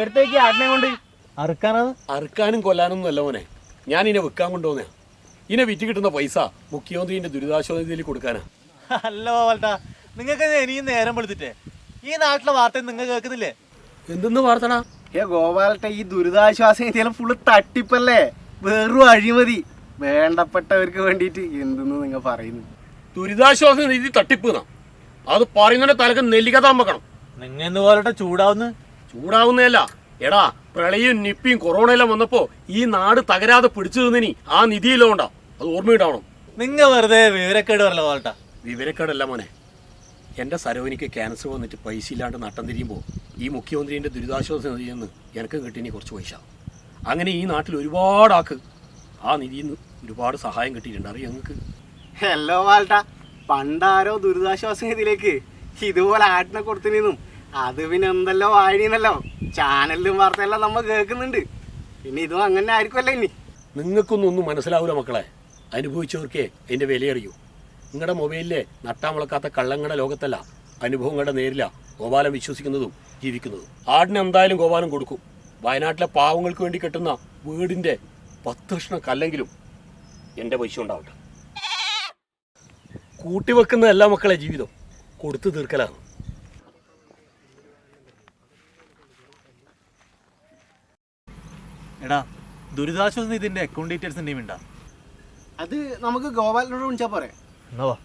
എടുത്തേക്ക് ആടിനെ കൊണ്ട്. അറുക്കാനത്? അറുക്കാനും കൊല്ലാനും അല്ല മോനെ. ഞാൻ ഇനെ വിൽക്കാൻ കൊണ്ടുപോന്നെ ഇനെ വിറ്റ് കിട്ടുന്ന പൈസ മുഖ്യമന്ത്രിന്റെ ദുരിതാശ്വാസ നിധിയിൽ കൊടുക്കാനാ. അല്ല നിങ്ങൾക്ക് ഇനിയും നേരം വെളുത്തിട്ടേ. ഈ നാട്ടിലെ വാർത്ത നിങ്ങൾ കേൾക്കുന്നില്ലേ? എന്തെന്ന് വാർത്തടാ? ഏ ഗോപാലട്ട ഈ ദുരിതാശ്വാസ നിധിയെല്ലാം ഫുള്ള് തട്ടിപ്പല്ലേ? വെറും അഴിമതി. വേണ്ടപ്പെട്ടവർക്ക് വേണ്ടിയിട്ട് എന്തെന്ന് നിങ്ങൾ പറയുന്നു? ദുരിതാശ്വാസ നിധി തട്ടിപ്പ് അത് പറയുന്നതിന്റെ തലക്ക് നെല്ലിക്ക താമ്പക്കണം. നിങ്ങൾ എന്ന് പോലട്ടെ ചൂടാവുന്നു? ചൂടാവുന്നതല്ല. എടാ പ്രളയും നിപ്പിയും കൊറോണ എല്ലാം വന്നപ്പോ ഈ നാട് തകരാതെ പിടിച്ചു നിന്നിനി ആ നിധിയിലോണ്ടാ അത് ഓർമ്മയിട്ടാവണം നിങ്ങൾ വെറുതെ വിവരക്കേട് പറഞ്ഞ പോലട്ടാ വിവരക്കേടല്ല മോനെ. എന്റെ സരോനിക്ക് ക്യാൻസർ വന്നിട്ട് പൈസ ഇല്ലാണ്ട് നട്ടം തിരിയുമ്പോൾ ഈ മുഖ്യമന്ത്രിന്റെ ദുരിതാശ്വാസ നിധിയിൽ നിന്ന് എനിക്കും കിട്ടിനി കുറച്ച് പൈസ. അങ്ങനെ ഈ നാട്ടിൽ ഒരുപാട് ആക്ക്. ആ നിധിയിൽ നിന്ന് ഒരുപാട് സഹായം കിട്ടിയിട്ടുണ്ട്. അറിയാം ഞങ്ങൾക്ക് ഹലോ വാൾട്ട പണ്ടാരോ ദുരിതാശ്വാസ നിധിയിലേക്ക് ഇതുപോലെ ആട്ടിനെ കൊടുത്തിനും അത് പിന്നെ എന്തല്ലോ വാഴിന്നല്ലോ ചാനലിലും വാർത്തയെല്ലാം നമ്മൾ കേൾക്കുന്നുണ്ട്. പിന്നെ ഇതും അങ്ങനെ ആയിരിക്കുമല്ലോ ഇനി. നിങ്ങൾക്കൊന്നും ഒന്നും മനസ്സിലാവൂല മക്കളെ. അനുഭവിച്ചവർക്കേ അതിന്റെ വിലയറിയൂ. നിങ്ങളുടെ മൊബൈലിലെ നട്ടാമുളക്കാത്ത കള്ളങ്ങളുടെ ലോകത്തല്ല അനുഭവങ്ങളുടെ നേരില ഗോപാലം വിശ്വസിക്കുന്നതും ജീവിക്കുന്നതും. ആടിന് എന്തായാലും ഗോപാലൻ കൊടുക്കും. വയനാട്ടിലെ പാവങ്ങൾക്ക് വേണ്ടി കെട്ടുന്ന വീടിന്റെ പത്ത് കഷ്ണം കല്ലെങ്കിലും എന്റെ പൈസ ഉണ്ടാവട്ടെ. കൂട്ടിവെക്കുന്ന എല്ലാ മക്കളെ ജീവിതം കൊടുത്തു തീർക്കലാണ്. എടാ ദുരിതാശ്വാസ നിധിന്റെ അക്കൗണ്ട് ഡീറ്റെയിൽസ് എന്തെങ്കിലും ഉണ്ടാ? അത് നമുക്ക് ഗോപാലിനോട് വിളിച്ചാൽ പോരെ. എന്നാ